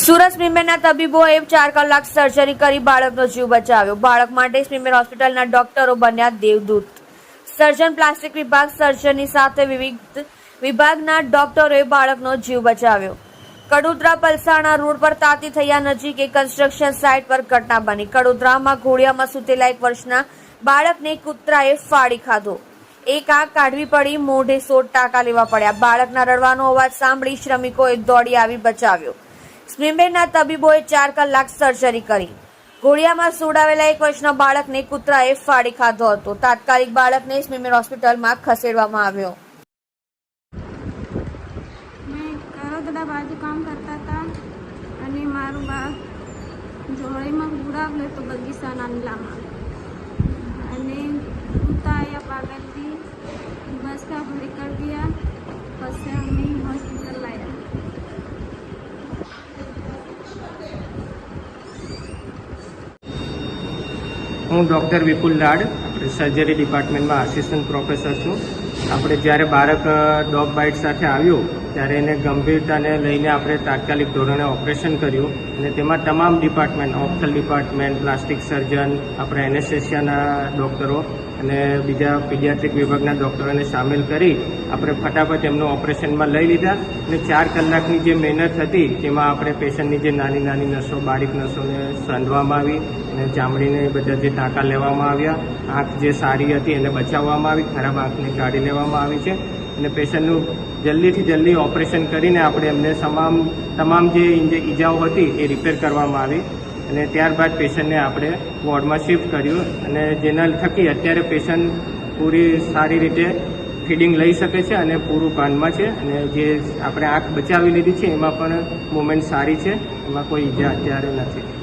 સુરત સ્મીમેરના તબીબોએ ચાર કલાક સર્જરી કરી બાળકનો જીવ બચાવ્યો. બાળક માટે સ્મીમેર હોસ્પિટલના ડોક્ટરો બન્યા દેવદૂત. સર્જન પ્લાસ્ટિક વિભાગ સર્જનની સાથે વિવિધ વિભાગના ડોક્ટરોએ બાળકનો જીવ બચાવ્યો. કડોદરા પલસાણા રોડ પર તાતી થયા નજીક એક કન્સ્ટ્રક્શન સાઇટ પર ઘટના બની. કડોદરામાં ઘોડિયામાં સૂતેલા એક વર્ષના બાળકને કૂતરાએ ફાડી ખાધો. એક આગ કાઢવી પડી, મોઢે સોળ ટાંકા લેવા પડ્યા. બાળકના રડવાનો અવાજ સાંભળી શ્રમિકોએ દોડી આવી બચાવ્યો. સ્પ્રિમ્બેનના તબીબોએ ચાર કલાક સર્જરી કરી. ઘોડિયામાં સુડાવેલા એક વર્ષના બાળકને કૂતરાએ ફાડી ખાધો હતો. તાત્કાલિક બાળકને સ્મીમેર હોસ્પિટલમાં ખસેડવામાં આવ્યો. મેં કરોદડા બાજુ કામ કરતા હતા અને મારું બાળક જોડીમાં ગુડાવ્યો તો બગીચાના નીલામાં. અને કૂતા આવ્યા પાગલથી બસ કાપ નીકળ ગયા. પછી અમે હું ડૉક્ટર વિપુલ લાડ, સર્જરી ડિપાર્ટમેન્ટમાં આસિસ્ટન્ટ પ્રોફેસર છું. આપણે જ્યારે બાળક ડોગ બાઇટ સાથે આવ્યું, ત્યારે એને ગંભીરતાને લઈને આપણે તાત્કાલિક ધોરણે ઓપરેશન કર્યું અને તેમાં તમામ department ophthal department plastic surgeon આપણે એનેસ્થેશિયાના ડૉક્ટરો અને બીજા પીડિયાટ્રિક વિભાગના ડૉક્ટરોને સામેલ કરી આપણે ફટાફટ એમનું ઓપરેશનમાં લઈ લીધા અને ચાર કલાકની જે મહેનત હતી, તેમાં આપણે પેશન્ટની જે નાની નાની નસો, બારીક નસોને સાંધવામાં આવી. અને ચામડીને બધા જે ટાંકા લેવામાં આવ્યા, આંખ જે સારી હતી એને બચાવવામાં આવી, ખરાબ આંખને કાઢી લેવામાં આવી છે. અને પેશન્ટનું જલ્દીથી જલ્દી ઓપરેશન કરીને આપણે એમને તમામ તમામ જે ઈજાઓ હતી એ રિપેર કરવામાં આવી. અને ત્યારબાદ પેશન્ટને આપણે વોર્ડમાં શિફ્ટ કર્યું અને જેના થકી અત્યારે પેશન્ટ પૂરી સારી રીતે ફીડિંગ લઈ શકે છે અને પૂરું કાનમાં છે. અને જે આપણે આંખ બચાવી લીધી છે એમાં પણ મુમેન્ટ સારી છે. એમાં કોઈ ઈજા અત્યારે નથી.